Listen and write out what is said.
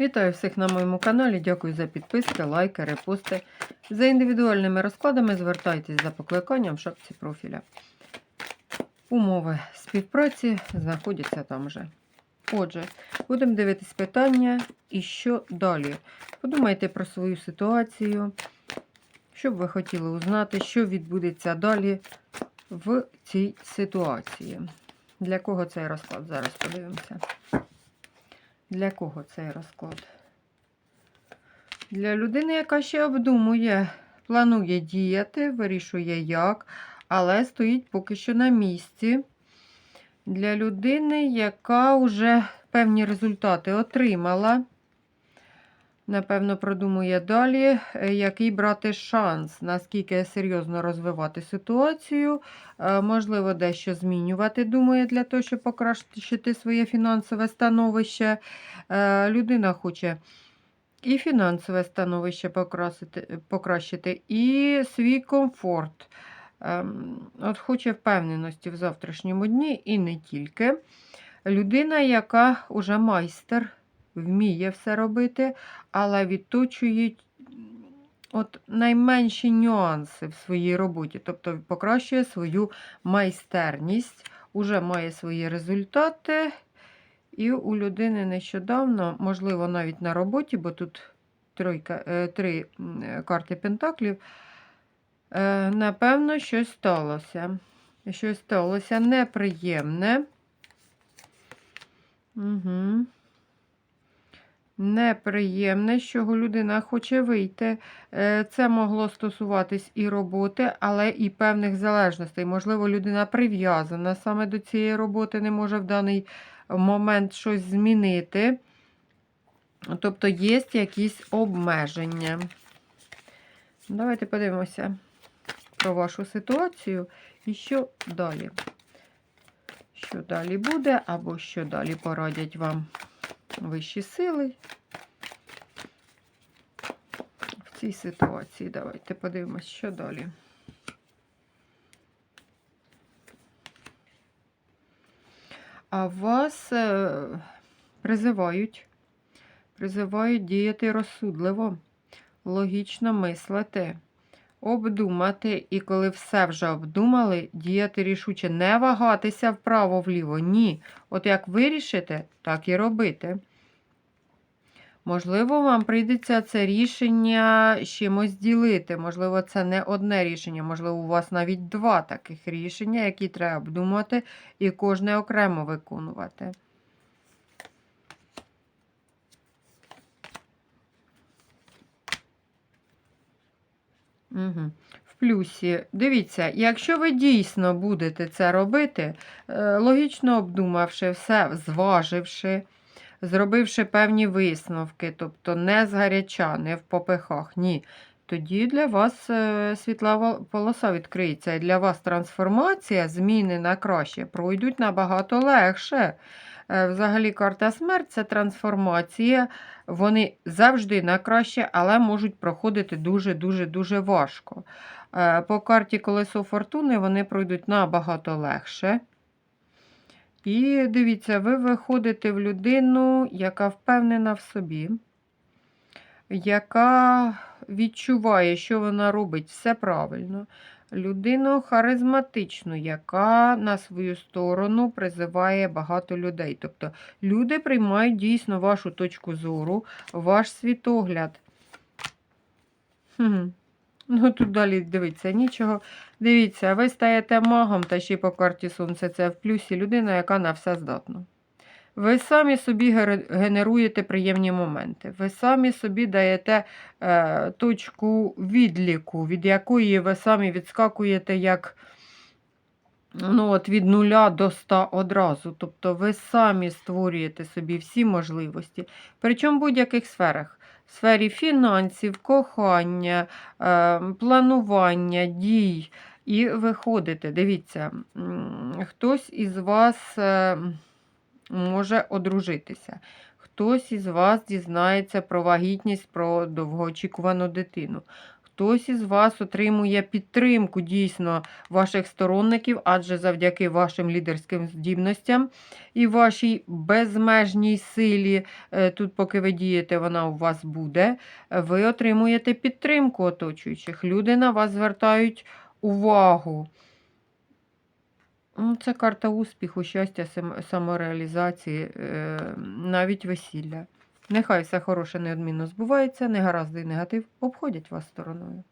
Вітаю всіх на моєму каналі. Дякую за підписки, лайки, репости. За індивідуальними розкладами звертайтесь за покликанням в шапці профіля. Умови співпраці знаходяться там же. Отже, будемо дивитись питання і що далі. Подумайте про свою ситуацію, що б ви хотіли узнати, що відбудеться далі в цій ситуації. Для кого цей розклад? Зараз подивимося. Для кого цей розклад? Для людини, яка ще обдумує, планує діяти, вирішує як, але стоїть поки що на місці. Для людини, яка вже певні результати отримала. Напевно, продумує далі, е, який брати шанс, наскільки серйозно розвивати ситуацію, Е, можливо, дещо змінювати, думає, для того, щоб покращити своє фінансове становище. Е, Людина хоче і фінансове становище покрасити- покращити, і свій комфорт. Ем, От хоче впевненості в завтрашньому дні і не тільки. Людина, яка вже майстер, вміє все робити, але відточує от найменші нюанси в своїй роботі, тобто покращує свою майстерність, уже має свої результати. І у людини нещодавно, можливо, навіть на роботі, бо тут тройка, е, три карти Пентаклів, е, напевно, щось сталося. Щось сталося неприємне. Угу. Неприємне, з чого людина хоче вийти. Е, Це могло стосуватись і роботи, але і певних залежностей. Можливо, людина прив'язана саме до цієї роботи, не може в даний момент щось змінити. Тобто є якісь обмеження. Давайте подивимося про вашу ситуацію і що далі. Що далі буде, або що далі порадять вам вищі сили в цій ситуації. Давайте подивимось, що далі. А вас е, призивають, призивають діяти розсудливо, логічно мислити, обдумати, і коли все вже обдумали, діяти рішуче, не вагатися вправо-вліво. Ні. От як вирішите, так і робити. Можливо, вам прийдеться це рішення чимось ділити. Можливо, це не одне рішення, можливо, у вас навіть два таких рішення, які треба обдумати і кожне окремо виконувати. Угу. В плюсі, дивіться, якщо ви дійсно будете це робити, е, логічно обдумавши все, зваживши, зробивши певні висновки, тобто не згаряча, не в попихах, ні. Тоді для вас е, світла полоса відкриється. І для вас трансформація, зміни на краще пройдуть набагато легше. Е, Взагалі, карта смерть це трансформація. Вони завжди на краще, але можуть проходити дуже-дуже дуже важко. Е, По карті колесо фортуни вони пройдуть набагато легше. І дивіться, ви виходите в людину, яка впевнена в собі, яка відчуває, що вона робить все правильно. Людину харизматичну, яка на свою сторону призиває багато людей. Тобто люди приймають дійсно вашу точку зору, ваш світогляд. Хм. Ну, тут далі дивіться, нічого. Дивіться, ви стаєте магом, та ще по карті сонця це в плюсі людина, яка на все здатна. Ви самі собі генеруєте приємні моменти. Ви самі собі даєте е, точку відліку, від якої ви самі відскакуєте як ну, от від нуля до 100 одразу. Тобто ви самі створюєте собі всі можливості. Причому в будь-яких сферах. В сфері фінансів, кохання, е, планування, дій. І виходите, дивіться, хтось із вас е, може одружитися, хтось із вас дізнається про вагітність, про довгоочікувану дитину. хтось із вас отримує підтримку дійсно ваших сторонників, адже завдяки вашим лідерським здібностям і вашій безмежній силі, е, тут, поки ви дієте, вона у вас буде. Ви отримуєте підтримку оточуючих. Люди на вас звертають увагу. М, Це карта успіху, щастя, самореалізації, е, навіть весілля. Нехай все хороше неодмінно збувається, негаразди і негатив обходять вас стороною.